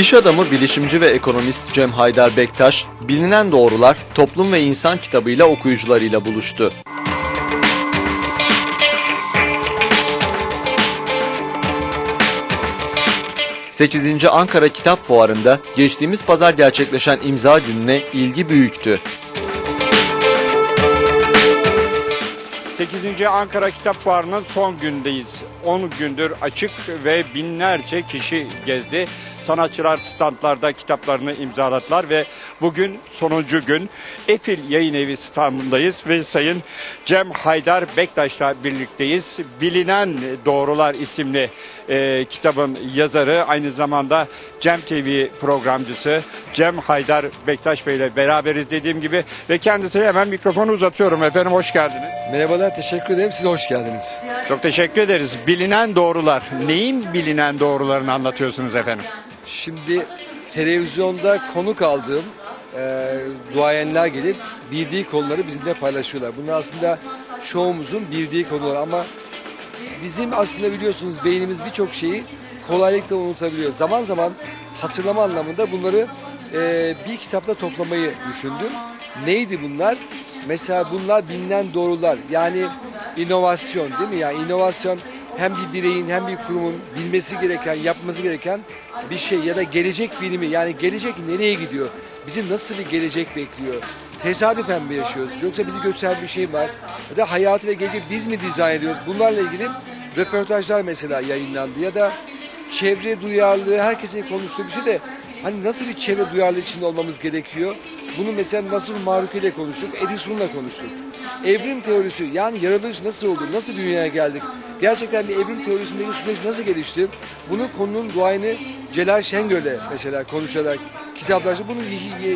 İş adamı, bilişimci ve ekonomist Cem Haydar Bektaş, Bilinen Doğrular, Toplum ve İnsan kitabıyla okuyucularıyla buluştu. 8. Ankara Kitap Fuarı'nda geçtiğimiz pazar gerçekleşen imza gününe ilgi büyüktü. 8. Ankara Kitap Fuarı'nın son gündeyiz. 10 gündür açık ve binlerce kişi gezdi. Sanatçılar standlarda kitaplarını imzaladılar ve bugün sonuncu gün Efil Yayın Evi standındayız ve Sayın Cem Haydar Bektaş'la birlikteyiz. Bilinen Doğrular isimli e, kitabın yazarı aynı zamanda Cem TV programcısı Cem Haydar Bektaş Bey ile beraberiz dediğim gibi ve kendisine hemen mikrofonu uzatıyorum efendim hoş geldiniz. Merhabalar, teşekkür ederim. Size hoş geldiniz. Çok teşekkür ederiz. Bilinen doğrular. Neyin bilinen doğrularını anlatıyorsunuz efendim? Şimdi televizyonda konuk aldığım e, duayenler gelip bildiği konuları bizimle paylaşıyorlar. Bunlar aslında şovumuzun bildiği konular ama bizim aslında biliyorsunuz beynimiz birçok şeyi kolaylıkla unutabiliyor. Zaman zaman hatırlama anlamında bunları e, bir kitapta toplamayı düşündüm. Neydi bunlar? Mesela bunlar bilinen doğrular. Yani inovasyon değil mi? Yani inovasyon hem bir bireyin hem bir kurumun bilmesi gereken, yapması gereken bir şey ya da gelecek bilimi yani gelecek nereye gidiyor? Bizim nasıl bir gelecek bekliyor? Tesadüfen mi yaşıyoruz? Yoksa bizi götüren bir şey var? Ya da hayatı ve gelecek biz mi dizayn ediyoruz? Bunlarla ilgili röportajlar mesela yayınlandı ya da çevre duyarlılığı herkesin konuştuğu bir şey de hani nasıl bir çevre duyarlılığı içinde olmamız gerekiyor? Bunu mesela nasıl Maruki ile konuştuk, Edison'la konuştuk. Evrim teorisi yani yaratılış nasıl oldu, nasıl dünyaya geldik? Gerçekten bir evrim teorisindeki süreç nasıl gelişti? Bunu konunun duayını Celal Şengöl'le mesela konuşarak kitaplaştı. Bunun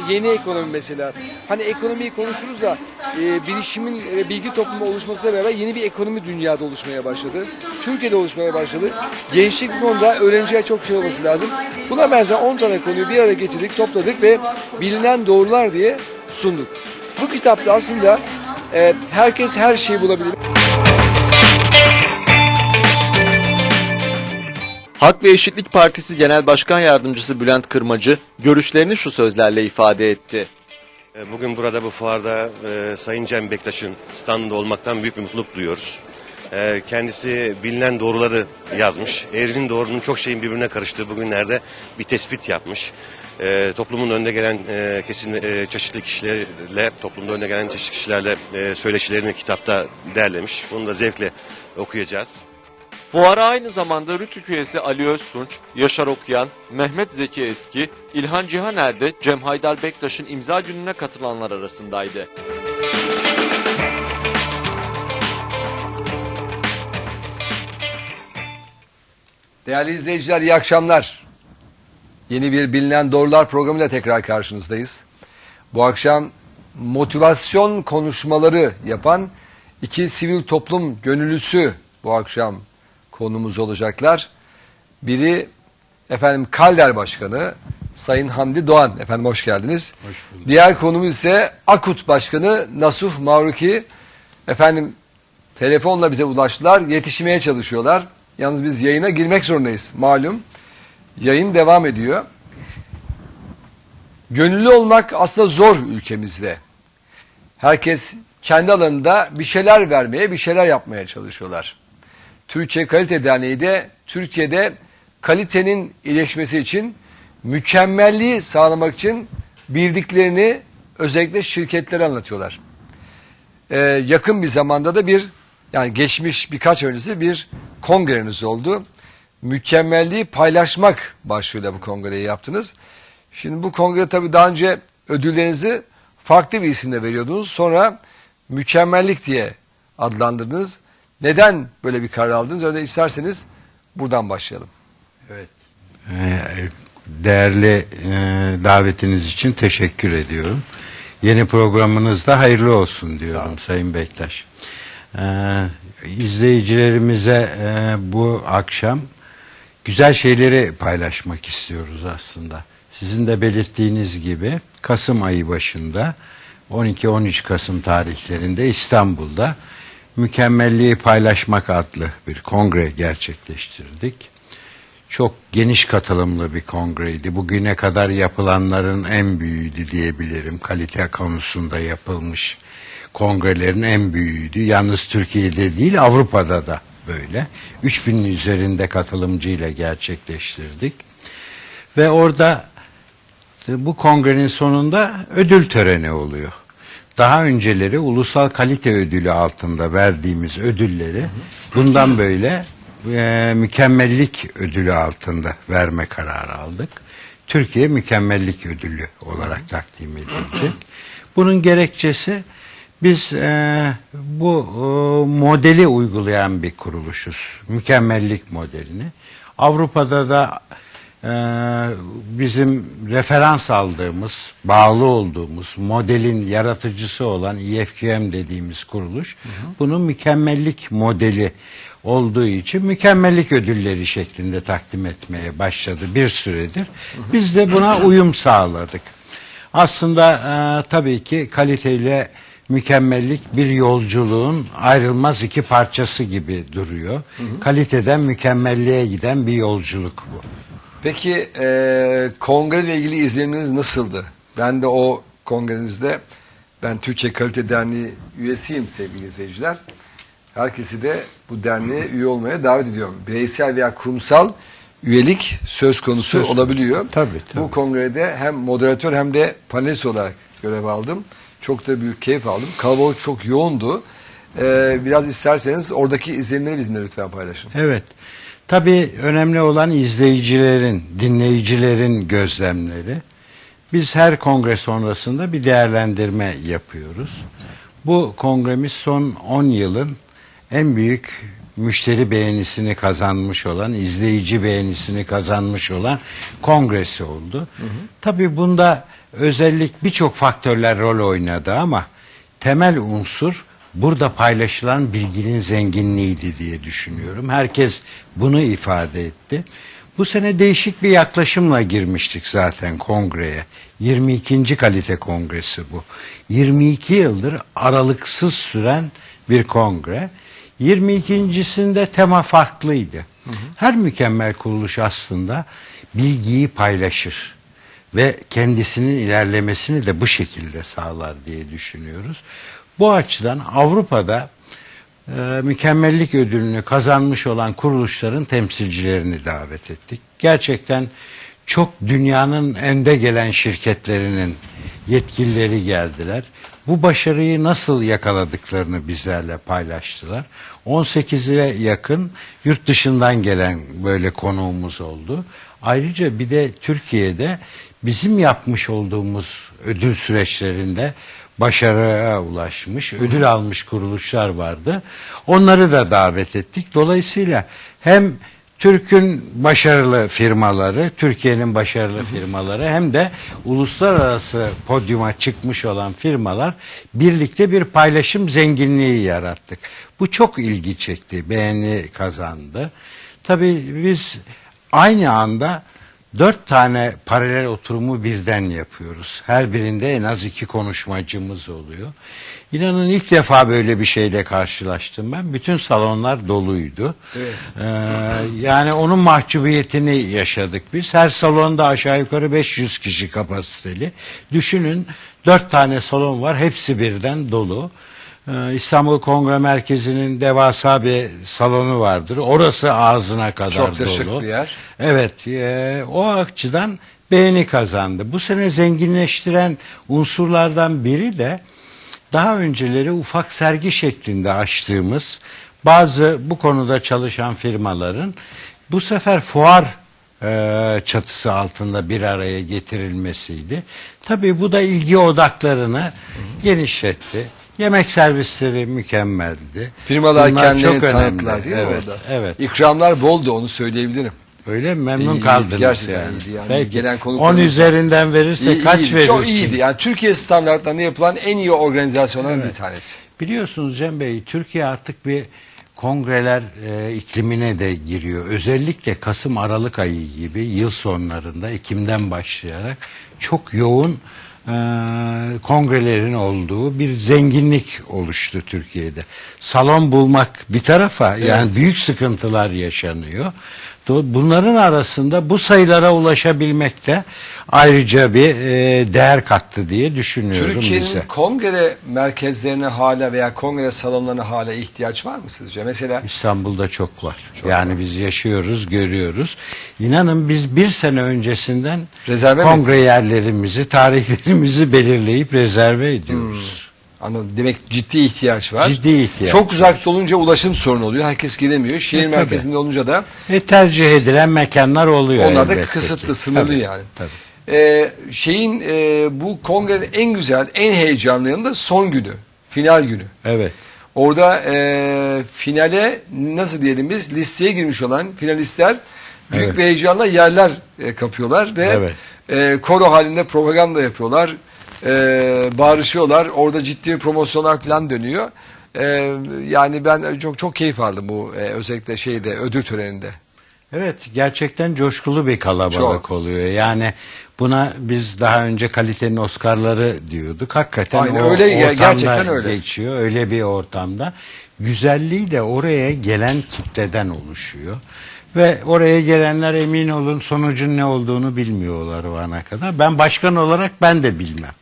yeni ekonomi mesela. Hani ekonomiyi konuşuruz da e, bilişimin ve bilgi toplumu oluşmasıyla beraber yeni bir ekonomi dünyada oluşmaya başladı. Türkiye'de oluşmaya başladı. Gençlik bu konuda öğrenciye çok şey olması lazım. Buna benzer 10 tane konuyu bir araya getirdik, topladık ve bilinen doğrular diye sunduk. Bu kitapta aslında e, herkes her şeyi bulabilir. Hak ve Eşitlik Partisi Genel Başkan Yardımcısı Bülent Kırmacı görüşlerini şu sözlerle ifade etti. E, Bugün burada bu fuarda e, Sayın Cem Bektaş'ın standında olmaktan büyük bir mutluluk duyuyoruz. E, kendisi bilinen doğruları yazmış. Evrenin doğrunun çok şeyin birbirine karıştığı bugünlerde bir tespit yapmış. E, toplumun önde gelen e, kesim e, çeşitli kişilerle, toplumda önde gelen çeşitli kişilerle e, söyleşilerini kitapta derlemiş. Bunu da zevkle okuyacağız. Fuara aynı zamanda Rütük üyesi Ali Öztunç, Yaşar Okuyan, Mehmet Zeki Eski, İlhan Cihaner de Cem Haydar Bektaş'ın imza gününe katılanlar arasındaydı. Değerli izleyiciler iyi akşamlar. Yeni bir Bilinen Doğrular programıyla tekrar karşınızdayız. Bu akşam motivasyon konuşmaları yapan iki sivil toplum gönüllüsü bu akşam konumuz olacaklar. Biri efendim Kalder Başkanı Sayın Hamdi Doğan. Efendim hoş geldiniz. Hoş bulduk. Diğer konumuz ise Akut Başkanı Nasuh Mavruki. Efendim telefonla bize ulaştılar. Yetişmeye çalışıyorlar. Yalnız biz yayına girmek zorundayız malum. Yayın devam ediyor. Gönüllü olmak aslında zor ülkemizde. Herkes kendi alanında bir şeyler vermeye, bir şeyler yapmaya çalışıyorlar. Türkiye Kalite Derneği de Türkiye'de kalitenin iyileşmesi için mükemmelliği sağlamak için bildiklerini özellikle şirketlere anlatıyorlar. Ee, yakın bir zamanda da bir yani geçmiş birkaç öncesi bir kongreniz oldu. Mükemmelliği paylaşmak başlığıyla bu kongreyi yaptınız. Şimdi bu kongre tabii daha önce ödüllerinizi farklı bir isimle veriyordunuz. Sonra mükemmellik diye adlandırdınız. Neden böyle bir karar aldınız? Öyle isterseniz buradan başlayalım. Evet. Ee, Değerli e, davetiniz için teşekkür ediyorum. Yeni programınızda hayırlı olsun diyorum. Sayın Bektaş. Ee, izleyicilerimize e, bu akşam güzel şeyleri paylaşmak istiyoruz aslında. Sizin de belirttiğiniz gibi Kasım ayı başında 12-13 Kasım tarihlerinde İstanbul'da Mükemmelliği Paylaşmak adlı bir kongre gerçekleştirdik. çok geniş katılımlı bir kongreydi. Bugüne kadar yapılanların en büyüğüydü diyebilirim. Kalite konusunda yapılmış kongrelerin en büyüğüydü. Yalnız Türkiye'de değil Avrupa'da da böyle. 3000'in üzerinde katılımcıyla gerçekleştirdik. Ve orada bu kongrenin sonunda ödül töreni oluyor. Daha önceleri ulusal kalite ödülü altında verdiğimiz ödülleri bundan böyle e, mükemmellik ödülü altında verme kararı aldık. Türkiye mükemmellik ödülü olarak takdim edilecek. Bunun gerekçesi biz e, bu e, modeli uygulayan bir kuruluşuz. Mükemmellik modelini. Avrupa'da da e, bizim referans aldığımız, bağlı olduğumuz modelin yaratıcısı olan EFQM dediğimiz kuruluş bunun mükemmellik modeli olduğu için mükemmellik ödülleri şeklinde takdim etmeye başladı bir süredir. Biz de buna uyum sağladık. Aslında e, tabii ki kaliteyle mükemmellik bir yolculuğun ayrılmaz iki parçası gibi duruyor. Kaliteden mükemmelliğe giden bir yolculuk bu. Peki e, kongre ile ilgili izleniminiz nasıldı? Ben de o kongrenizde ben Türkçe Kalite Derneği üyesiyim sevgili izleyiciler. Herkesi de bu derneğe üye olmaya davet ediyorum. Bireysel veya kurumsal üyelik söz konusu Söz- olabiliyor. Tabii, tabii. Bu kongrede hem moderatör hem de panelist olarak görev aldım. Çok da büyük keyif aldım. Kalabalık çok yoğundu. E, biraz isterseniz oradaki izlenimleri bizimle lütfen paylaşın. Evet. Tabii önemli olan izleyicilerin, dinleyicilerin gözlemleri. Biz her kongre sonrasında bir değerlendirme yapıyoruz. Bu kongremiz son 10 yılın en büyük müşteri beğenisini kazanmış olan, izleyici beğenisini kazanmış olan kongresi oldu. Tabii bunda özellik birçok faktörler rol oynadı ama temel unsur burada paylaşılan bilginin zenginliğiydi diye düşünüyorum. Herkes bunu ifade etti. Bu sene değişik bir yaklaşımla girmiştik zaten kongreye. 22. kalite kongresi bu. 22 yıldır aralıksız süren bir kongre. 22.sinde tema farklıydı. Her mükemmel kuruluş aslında bilgiyi paylaşır ve kendisinin ilerlemesini de bu şekilde sağlar diye düşünüyoruz. Bu açıdan Avrupa'da e, mükemmellik ödülünü kazanmış olan kuruluşların temsilcilerini davet ettik. Gerçekten çok dünyanın önde gelen şirketlerinin yetkilileri geldiler. Bu başarıyı nasıl yakaladıklarını bizlerle paylaştılar. 18'e yakın yurt dışından gelen böyle konuğumuz oldu. Ayrıca bir de Türkiye'de bizim yapmış olduğumuz ödül süreçlerinde başarıya ulaşmış, ödül almış kuruluşlar vardı. Onları da davet ettik. Dolayısıyla hem Türk'ün başarılı firmaları, Türkiye'nin başarılı firmaları hem de uluslararası podyuma çıkmış olan firmalar birlikte bir paylaşım zenginliği yarattık. Bu çok ilgi çekti, beğeni kazandı. Tabii biz aynı anda dört tane paralel oturumu birden yapıyoruz. Her birinde en az iki konuşmacımız oluyor. İnanın ilk defa böyle bir şeyle karşılaştım ben. Bütün salonlar doluydu. Ee, yani onun mahcubiyetini yaşadık biz. Her salonda aşağı yukarı 500 kişi kapasiteli. Düşünün dört tane salon var. Hepsi birden dolu. Ee, İstanbul Kongre Merkezi'nin devasa bir salonu vardır. Orası ağzına kadar Çok dolu. şık bir yer. Evet, e, o açıdan beğeni kazandı. Bu sene zenginleştiren unsurlardan biri de daha önceleri ufak sergi şeklinde açtığımız bazı bu konuda çalışan firmaların bu sefer fuar e, çatısı altında bir araya getirilmesiydi. Tabii bu da ilgi odaklarını genişletti. Yemek servisleri mükemmeldi. Firmalar Bunlar kendilerini çok tanıttılar değil mi evet, orada? Evet. İkramlar boldu onu söyleyebilirim. Öyle mi? memnun İyi, kaldınız gerçekten yani. iyiydi yani. Peki. Gelen 10 konuklarımız- üzerinden verirse İyi- kaç iyiydi, verirsin? Çok iyiydi. Yani Türkiye standartlarında yapılan en iyi organizasyonların bir tanesi. Biliyorsunuz Cem Bey, Türkiye artık bir kongreler e, iklimine de giriyor. Özellikle Kasım-Aralık ayı gibi yıl sonlarında, Ekim'den başlayarak çok yoğun e, kongrelerin olduğu bir zenginlik oluştu Türkiye'de. Salon bulmak bir tarafa yani büyük sıkıntılar yaşanıyor. Bunların arasında bu sayılara ulaşabilmek de ayrıca bir e, değer kattı diye düşünüyorum Türkiye'nin bize. kongre merkezlerine hala veya kongre salonlarına hala ihtiyaç var mı sizce? Mesela İstanbul'da çok var. yani biz yaşıyoruz, görüyoruz. İnanın biz bir sene öncesinden Rezerve mi kongre yerlerimizi, tarihlerimizi belirleyip rezerve ediyoruz. Anladım. Demek ciddi ihtiyaç var. Ciddi ihtiyaç Çok uzakta olunca ulaşım sorunu oluyor. Herkes giremiyor. Şehir E, tabii. merkezinde olunca da E, tercih edilen mekanlar oluyor onlar da kısıtlı, ki. sınırlı Tabii, yani. tabii. Ee, şeyin e, bu kongrenin en güzel, en heyecanlı yanı da son günü, final günü. Evet. Orada e, finale nasıl diyelim biz listeye girmiş olan finalistler büyük Evet. bir heyecanla yerler e, kapıyorlar ve Evet. e, koro halinde propaganda yapıyorlar. E, bağırışıyorlar. Orada ciddi bir promosyonlar falan dönüyor. E, yani ben çok çok keyif aldım bu e, özellikle şeyde ödül töreninde. Evet gerçekten coşkulu bir kalabalık Çok. oluyor. Yani buna biz daha önce kalitenin Oscar'ları diyorduk. Hakikaten Aynen, o öyle ortamda gerçekten öyle. geçiyor. Öyle bir ortamda. Güzelliği de oraya gelen kitleden oluşuyor. Ve oraya gelenler emin olun sonucun ne olduğunu bilmiyorlar o ana kadar. Ben başkan olarak ben de bilmem.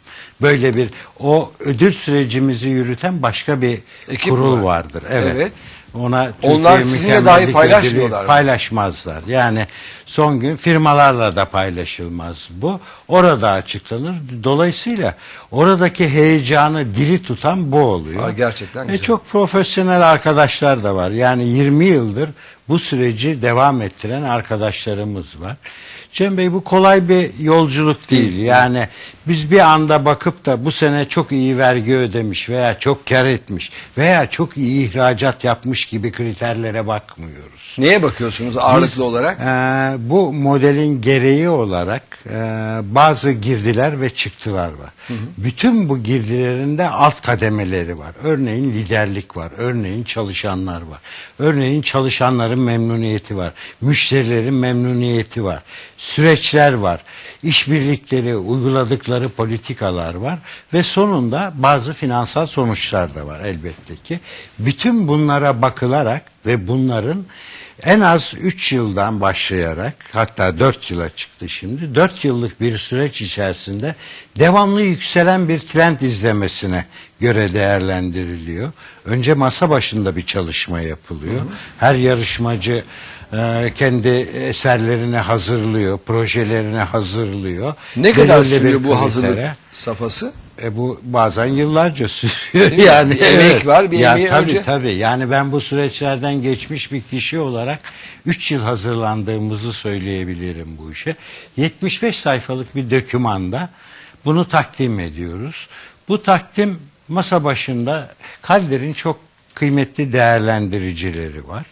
Böyle bir o ödül sürecimizi yürüten başka bir Ekip kurul var. vardır. Evet. Evet. Ona Onlar Türkiye sizinle dahi paylaşmıyorlar? Paylaşmazlar. Yani son gün firmalarla da paylaşılmaz bu. Orada açıklanır. Dolayısıyla oradaki heyecanı diri tutan bu oluyor. Aa, gerçekten E, güzel. çok profesyonel arkadaşlar da var. Yani 20 yıldır bu süreci devam ettiren arkadaşlarımız var. Cem Bey bu kolay bir yolculuk değil. Yani biz bir anda bakıp da bu sene çok iyi vergi ödemiş veya çok kar etmiş veya çok iyi ihracat yapmış gibi kriterlere bakmıyoruz. Neye bakıyorsunuz ağırlıklı Biz, olarak? e, bu modelin gereği olarak e, bazı girdiler ve çıktılar var. Bütün bu girdilerinde alt kademeleri var. Örneğin liderlik var. Örneğin çalışanlar var. Örneğin çalışanların memnuniyeti var. Müşterilerin memnuniyeti var. Süreçler var. İşbirlikleri, uyguladıkları politikalar var. Ve sonunda bazı finansal sonuçlar da var elbette ki. Bütün bunlara bakılarak ve bunların en az 3 yıldan başlayarak hatta 4 yıla çıktı şimdi. 4 yıllık bir süreç içerisinde devamlı yükselen bir trend izlemesine göre değerlendiriliyor. Önce masa başında bir çalışma yapılıyor. Her yarışmacı e, kendi eserlerini hazırlıyor, projelerini hazırlıyor. Ne kadar sürüyor bu hazırlık safhası? E bu bazen yıllarca sürüyor. Yani Bir emek var, bir ya emeği tabii, önce- Tabii yani ben bu süreçlerden geçmiş bir kişi olarak 3 yıl hazırlandığımızı söyleyebilirim bu işe. 75 sayfalık bir dokümanda bunu takdim ediyoruz. Bu takdim masa başında Kalder'in çok kıymetli değerlendiricileri var.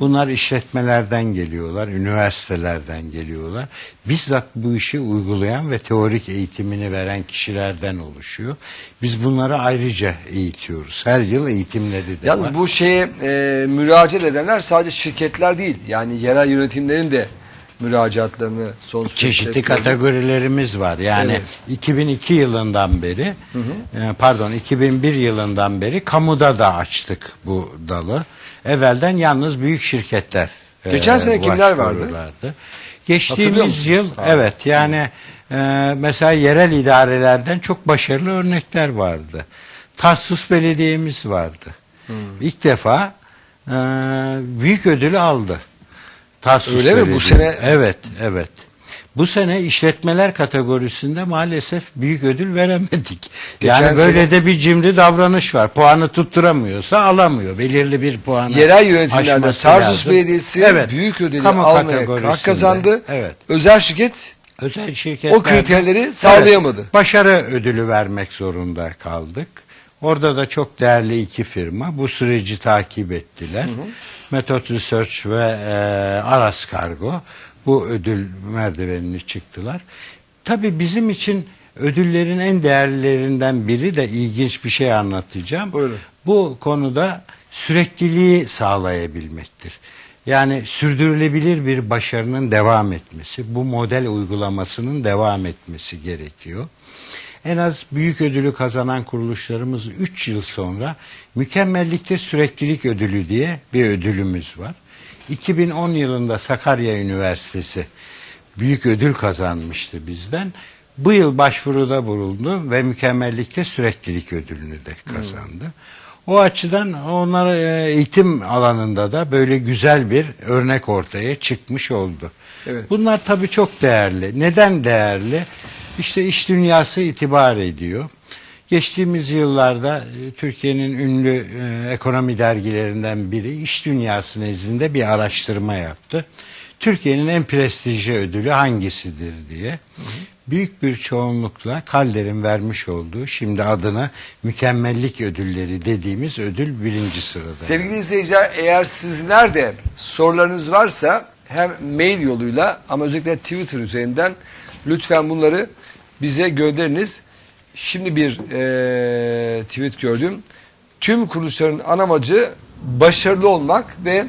Bunlar işletmelerden geliyorlar, üniversitelerden geliyorlar. Bizzat bu işi uygulayan ve teorik eğitimini veren kişilerden oluşuyor. Biz bunları ayrıca eğitiyoruz. Her yıl eğitimleri de Yalnız var. bu şeye e, müracaat edenler sadece şirketler değil. Yani yerel yönetimlerin de müracaatlarını son çeşitli kategorilerimiz var. Yani Evet. 2002 yılından beri, e, pardon 2001 yılından beri kamuda da açtık bu dalı. Evvelden yalnız büyük şirketler. e, Geçen sene kimler vardı? Geçtiğimiz yıl Ha. evet yani e, mesela yerel idarelerden çok başarılı örnekler vardı. Tarsus Belediye'miz vardı. Hmm. İlk defa e, büyük ödülü aldı. Tarsus Öyle mi? Bu sene- Evet, evet. Bu sene işletmeler kategorisinde maalesef büyük ödül veremedik. Geçen yani böyle sene- de bir cimri davranış var. Puanı tutturamıyorsa alamıyor. Belirli bir puanı Yerel yönetimlerde Tarsus lazım. Belediyesi Evet, büyük ödülü kamu almaya kategorisinde. hak kazandı. Evet. Özel şirket Özel şirketler o kriterleri sağlayamadı. başarı ödülü vermek zorunda kaldık. Orada da çok değerli iki firma bu süreci takip ettiler. Method Research ve e, Aras Kargo bu ödül merdivenini çıktılar. Tabii bizim için ödüllerin en değerlilerinden biri de ilginç bir şey anlatacağım. Buyurun. Bu konuda sürekliliği sağlayabilmektir. Yani sürdürülebilir bir başarının devam etmesi, bu model uygulamasının devam etmesi gerekiyor. En az büyük ödülü kazanan kuruluşlarımız 3 yıl sonra mükemmellikte süreklilik ödülü diye bir ödülümüz var. 2010 yılında Sakarya Üniversitesi büyük ödül kazanmıştı bizden. Bu yıl başvuruda bulundu ve mükemmellikte süreklilik ödülünü de kazandı. O açıdan onlar e, eğitim alanında da böyle güzel bir örnek ortaya çıkmış oldu. Evet. Bunlar tabii çok değerli. Neden değerli? İşte iş dünyası itibar ediyor. Geçtiğimiz yıllarda e, Türkiye'nin ünlü e, ekonomi dergilerinden biri iş dünyası nezdinde bir araştırma yaptı. Türkiye'nin en prestijli ödülü hangisidir diye. Büyük bir çoğunlukla Kalder'in vermiş olduğu şimdi adına mükemmellik ödülleri dediğimiz ödül birinci sırada. Sevgili izleyiciler eğer sizler de sorularınız varsa hem mail yoluyla ama özellikle Twitter üzerinden lütfen bunları bize gönderiniz. Şimdi bir eee, tweet gördüm. Tüm kuruluşların ana amacı başarılı olmak ve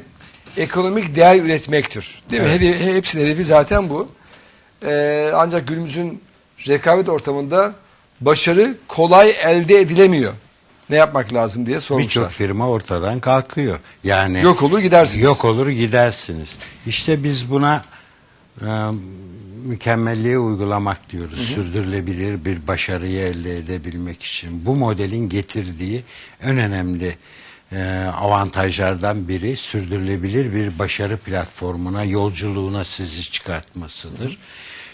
ekonomik değer üretmektir. Değil mi? Hedefi- hepsinin hedefi zaten bu. Eee, ancak günümüzün rekabet ortamında başarı kolay elde edilemiyor. Ne yapmak lazım diye sormuşlar. Birçok firma ortadan kalkıyor. Yani Yok olur gidersiniz. Yok olur gidersiniz. İşte biz buna e, mükemmelliği uygulamak diyoruz. Sürdürülebilir bir başarıyı elde edebilmek için. Bu modelin getirdiği en önemli e, avantajlardan biri sürdürülebilir bir başarı platformuna, yolculuğuna sizi çıkartmasıdır.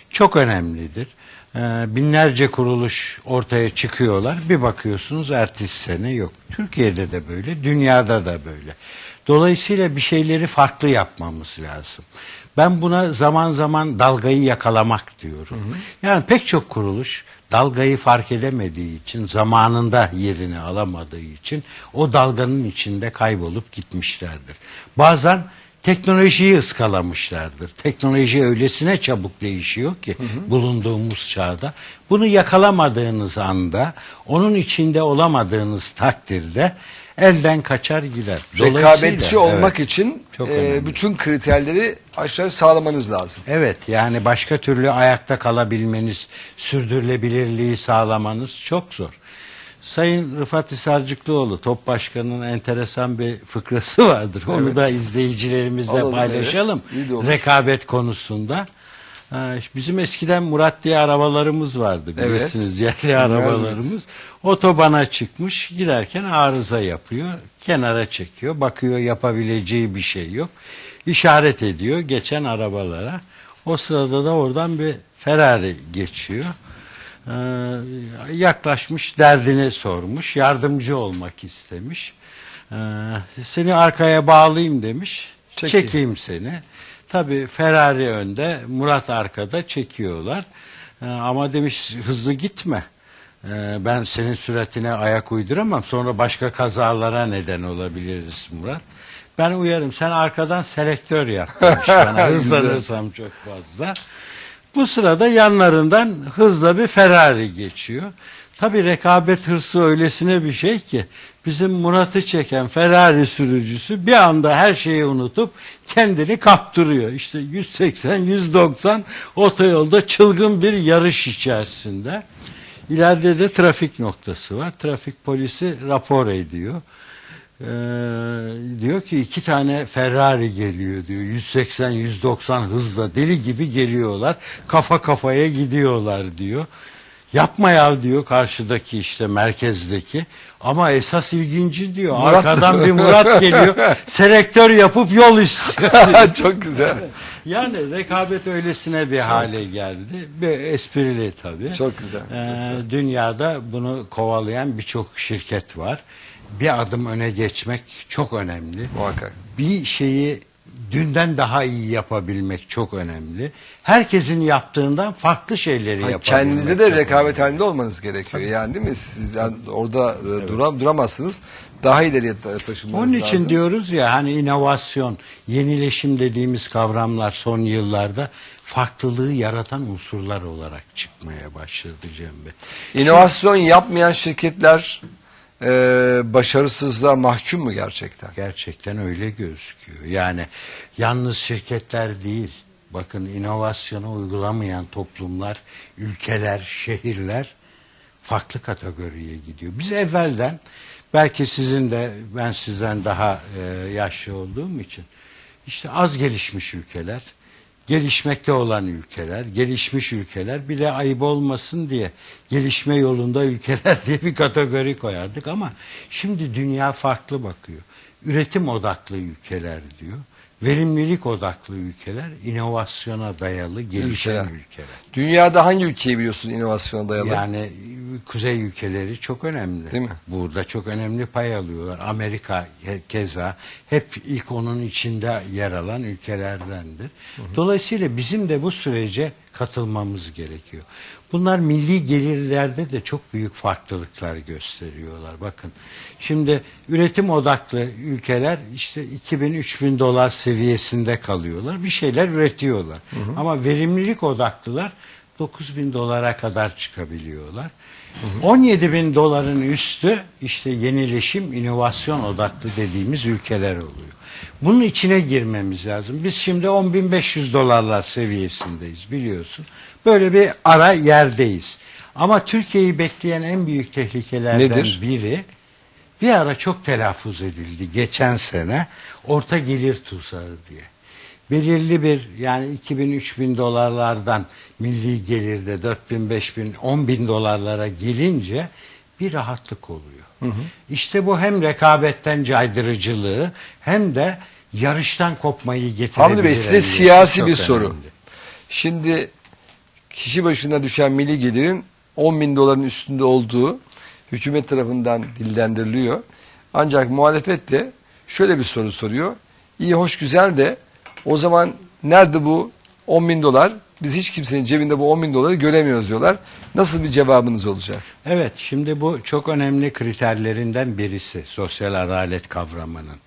Çok önemlidir. E, binlerce kuruluş ortaya çıkıyorlar. Bir bakıyorsunuz ertesi sene yok. Türkiye'de de böyle, dünyada da böyle. Dolayısıyla bir şeyleri farklı yapmamız lazım. Ben buna zaman zaman dalgayı yakalamak diyorum. Yani pek çok kuruluş dalgayı fark edemediği için, zamanında yerini alamadığı için o dalganın içinde kaybolup gitmişlerdir. Bazen teknolojiyi ıskalamışlardır. Teknoloji öylesine çabuk değişiyor ki bulunduğumuz çağda. Bunu yakalamadığınız anda, onun içinde olamadığınız takdirde elden kaçar gider. Rekabetçi olmak evet. için Çok e, önemli. bütün kriterleri aşağı sağlamanız lazım. Evet yani başka türlü ayakta kalabilmeniz, sürdürülebilirliği sağlamanız çok zor. Sayın Rıfat Hisarcıklıoğlu, Top Başkanı'nın enteresan bir fıkrası vardır. Onu Evet. da izleyicilerimizle Alalım, paylaşalım. evet. Rekabet konusunda. Ha, Bizim eskiden Murat diye arabalarımız vardı Evet. bilirsiniz yerli Bilmez arabalarımız. Otobana çıkmış giderken arıza yapıyor. Kenara çekiyor. Bakıyor yapabileceği bir şey yok. İşaret ediyor geçen arabalara. O sırada da oradan bir Ferrari geçiyor. Ee, yaklaşmış derdini sormuş. Yardımcı olmak istemiş. Ee, seni arkaya bağlayayım demiş. Çekeyim. Çekeyim seni. Tabii Ferrari önde, Murat arkada çekiyorlar. Ee, ama demiş hızlı gitme. Ee, ben senin süratine ayak uyduramam. Sonra başka kazalara neden olabiliriz Murat. Ben uyarım. Sen arkadan selektör yap demiş bana. Hızlanırsam çok fazla. Bu sırada yanlarından hızla bir Ferrari geçiyor. Tabii rekabet hırsı öylesine bir şey ki bizim Murat'ı çeken Ferrari sürücüsü bir anda her şeyi unutup kendini kaptırıyor. İşte 180 190 otoyolda çılgın bir yarış içerisinde. İleride de trafik noktası var. Trafik polisi rapor ediyor. Ee, diyor ki iki tane Ferrari geliyor diyor. 180-190 hızla deli gibi geliyorlar. Kafa kafaya gidiyorlar diyor. Yapma ya diyor karşıdaki işte merkezdeki. Ama esas ilginci diyor. Murat- Arkadan bir Murat geliyor. Selektör yapıp yol istiyor. Çok güzel. Yani rekabet öylesine bir hale geldi. Bir esprili tabii. Çok güzel, çok Ee, güzel. Dünyada bunu kovalayan birçok şirket var. Bir adım öne geçmek çok önemli. Muhakkak. Bir şeyi dünden daha iyi yapabilmek çok önemli. Herkesin yaptığından farklı şeyleri Ha, yapabilmek. Kendinize de rekabet önemli. halinde olmanız gerekiyor. Yani değil mi? Siz yani orada e, duram, duramazsınız. Daha ileriye ta- taşınmanız Onun için lazım. diyoruz ya hani inovasyon, yenileşim dediğimiz kavramlar son yıllarda farklılığı yaratan unsurlar olarak çıkmaya başladı Cem Bey. İnovasyon yapmayan şirketler e, başarısızlığa mahkum mu gerçekten? Gerçekten öyle gözüküyor. Yani yalnız şirketler değil. Bakın inovasyonu uygulamayan toplumlar, ülkeler, şehirler farklı kategoriye gidiyor. Biz evvelden belki sizin de ben sizden daha e, yaşlı olduğum için işte az gelişmiş ülkeler, gelişmekte olan ülkeler, gelişmiş ülkeler bile ayıp olmasın diye gelişme yolunda ülkeler diye bir kategori koyardık ama şimdi dünya farklı bakıyor. Üretim odaklı ülkeler diyor. Verimlilik odaklı ülkeler, inovasyona dayalı gelişen Ülkeler. ülkeler. Dünyada hangi ülkeyi biliyorsunuz inovasyona dayalı? Yani kuzey ülkeleri çok önemli. Değil mi? Burada çok önemli pay alıyorlar. Amerika keza hep ilk onun içinde yer alan ülkelerdendir. Dolayısıyla bizim de bu sürece katılmamız gerekiyor. Bunlar milli gelirlerde de çok büyük farklılıklar gösteriyorlar. Bakın şimdi üretim odaklı ülkeler işte 2000-3000 dolar seviyesinde kalıyorlar. Bir şeyler üretiyorlar. Ama verimlilik odaklılar 9 bin dolara kadar çıkabiliyorlar. 17 bin doların üstü işte yenileşim, inovasyon odaklı dediğimiz ülkeler oluyor. Bunun içine girmemiz lazım. Biz şimdi 10.500 dolarlar seviyesindeyiz biliyorsun. Böyle bir ara yerdeyiz. Ama Türkiye'yi bekleyen en büyük tehlikelerden Nedir? biri bir ara çok telaffuz edildi geçen sene orta gelir tuzağı diye. Belirli bir yani 2000-3000 dolarlardan milli gelirde 4000, 5000, 10 bin dolarlara gelince bir rahatlık oluyor. İşte bu hem rekabetten caydırıcılığı hem de yarıştan kopmayı getirebilir. Hamdi Bey size siyasi bir soru. Şimdi kişi başına düşen milli gelirin 10 bin doların üstünde olduğu hükümet tarafından dillendiriliyor. Ancak muhalefet de şöyle bir soru soruyor. İyi hoş güzel de o zaman nerede bu 10 bin dolar? Biz hiç kimsenin cebinde bu 10 bin doları göremiyoruz diyorlar. Nasıl bir cevabınız olacak? Evet, şimdi bu çok önemli kriterlerinden birisi sosyal adalet kavramının.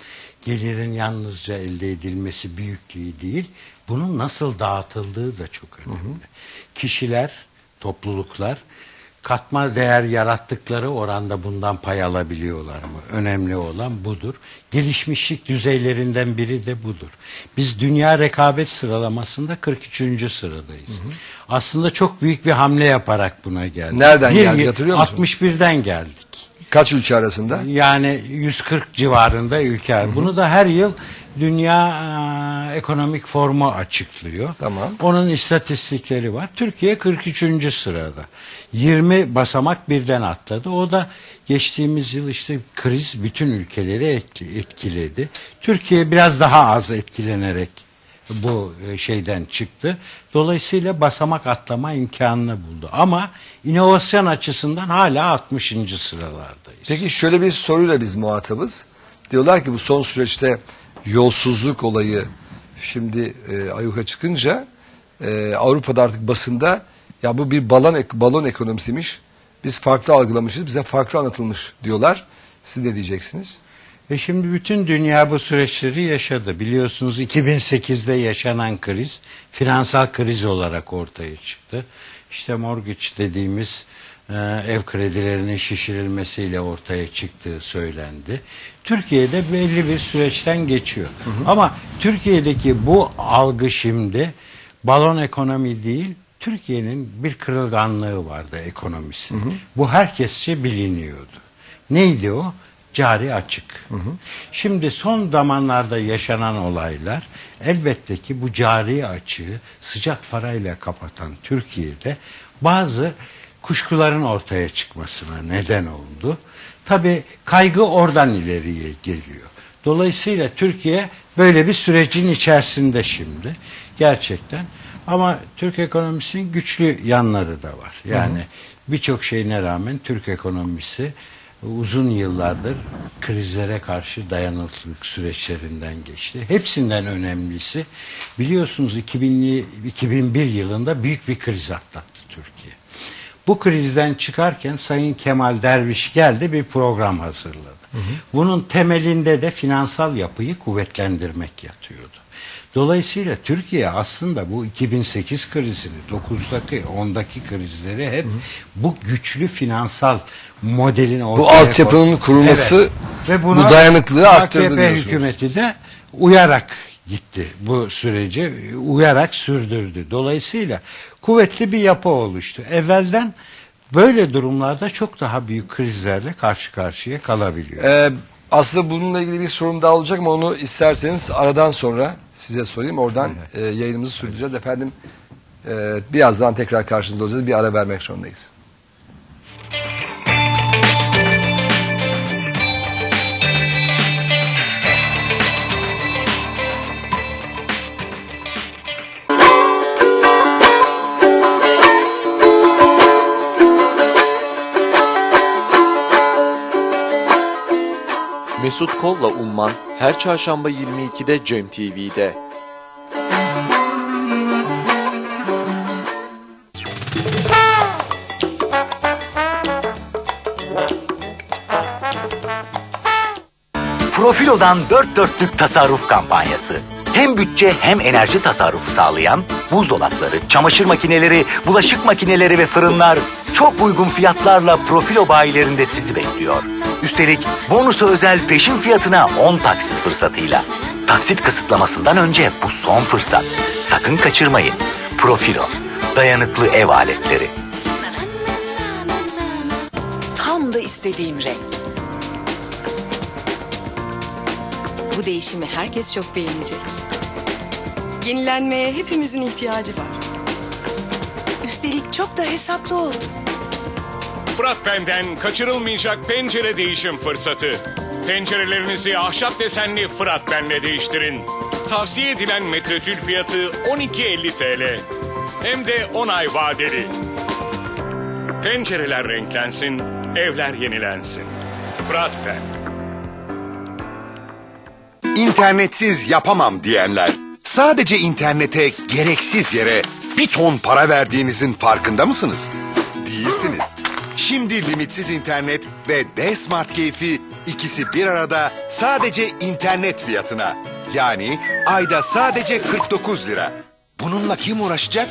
Gelirin yalnızca elde edilmesi büyüklüğü değil, bunun nasıl dağıtıldığı da çok önemli. Kişiler, topluluklar katma değer yarattıkları oranda bundan pay alabiliyorlar mı? Önemli olan budur. Gelişmişlik düzeylerinden biri de budur. Biz dünya rekabet sıralamasında 43. sıradayız. Aslında çok büyük bir hamle yaparak buna geldik. Nereden Bir geldik, hatırlıyor musun? 61'den geldik. Kaç ülke arasında? Yani 140 civarında ülke. var. Bunu da her yıl Dünya e, Ekonomik Forumu açıklıyor. Tamam. Onun istatistikleri var. Türkiye 43. sırada. 20 basamak birden atladı. O da geçtiğimiz yıl işte kriz bütün ülkeleri etki- etkiledi. Türkiye biraz daha az etkilenerek bu e, şeyden çıktı. Dolayısıyla basamak atlama imkanını buldu. Ama inovasyon açısından hala 60. sıralardayız. Peki şöyle bir soruyla biz muhatabız. Diyorlar ki bu son süreçte yolsuzluk olayı şimdi e, ayyuka çıkınca e, Avrupa'da artık basında ya bu bir balon, ek- balon ekonomisiymiş. Biz farklı algılamışız, bize farklı anlatılmış diyorlar. Siz ne diyeceksiniz? Ve şimdi bütün dünya bu süreçleri yaşadı. Biliyorsunuz 2008'de yaşanan kriz finansal kriz olarak ortaya çıktı. İşte mortgage dediğimiz e, ev kredilerinin şişirilmesiyle ortaya çıktığı söylendi. Türkiye'de belli bir süreçten geçiyor. Ama Türkiye'deki bu algı şimdi balon ekonomi değil, Türkiye'nin bir kırılganlığı vardı ekonomisi. Bu herkesçe biliniyordu. Neydi o? Cari açık. Şimdi son zamanlarda yaşanan olaylar elbette ki bu cari açığı sıcak parayla kapatan Türkiye'de bazı kuşkuların ortaya çıkmasına neden oldu. Tabi kaygı oradan ileriye geliyor. Dolayısıyla Türkiye böyle bir sürecin içerisinde şimdi gerçekten. Ama Türk ekonomisinin güçlü yanları da var. Yani birçok şeyine rağmen Türk ekonomisi uzun yıllardır krizlere karşı dayanıklılık süreçlerinden geçti. Hepsinden önemlisi biliyorsunuz 2000'li 2001 yılında büyük bir kriz atlattı Türkiye. Bu krizden çıkarken Sayın Kemal Derviş geldi bir program hazırladı. Bunun temelinde de finansal yapıyı kuvvetlendirmek yatıyordu. Dolayısıyla Türkiye aslında bu 2008 krizini, 9'daki, 10'daki krizleri hep bu güçlü finansal modelin ortaya altyapının koydu. kurulması Ve bu buna dayanıklılığı arttırdı AKP diyorsunuz. hükümeti de uyarak gitti bu süreci, uyarak sürdürdü. Dolayısıyla kuvvetli bir yapı oluştu. Evvelden Böyle durumlarda çok daha büyük krizlerle karşı karşıya kalabiliyor. Ee, aslında bununla ilgili bir sorum daha olacak ama onu isterseniz aradan sonra size sorayım. Oradan e, yayınımızı sürdüreceğiz. Efendim e, birazdan tekrar karşınızda olacağız. Bir ara vermek zorundayız. Mesut Kol'la Umman her çarşamba 22'de Cem TV'de. Profilo'dan dört dörtlük tasarruf kampanyası. Hem bütçe hem enerji tasarrufu sağlayan buzdolapları, çamaşır makineleri, bulaşık makineleri ve fırınlar çok uygun fiyatlarla Profilo bayilerinde sizi bekliyor. Üstelik bonusu özel peşin fiyatına 10 taksit fırsatıyla. Taksit kısıtlamasından önce bu son fırsat. Sakın kaçırmayın. Profilo. Dayanıklı ev aletleri. Tam da istediğim renk. Bu değişimi herkes çok beğenecek. Yenilenmeye hepimizin ihtiyacı var. Üstelik çok da hesaplı oldu. Fırat Benden kaçırılmayacak pencere değişim fırsatı. Pencerelerinizi ahşap desenli Fırat Ben'le değiştirin. Tavsiye edilen metrekül fiyatı 12.50 TL. Hem de 10 ay vadeli. Pencereler renklensin, evler yenilensin. Fırat Ben. İnternetsiz yapamam diyenler sadece internete gereksiz yere bir ton para verdiğinizin farkında mısınız? Değilsiniz. Şimdi limitsiz internet ve D-Smart keyfi ikisi bir arada sadece internet fiyatına. Yani ayda sadece 49 lira. Bununla kim uğraşacak?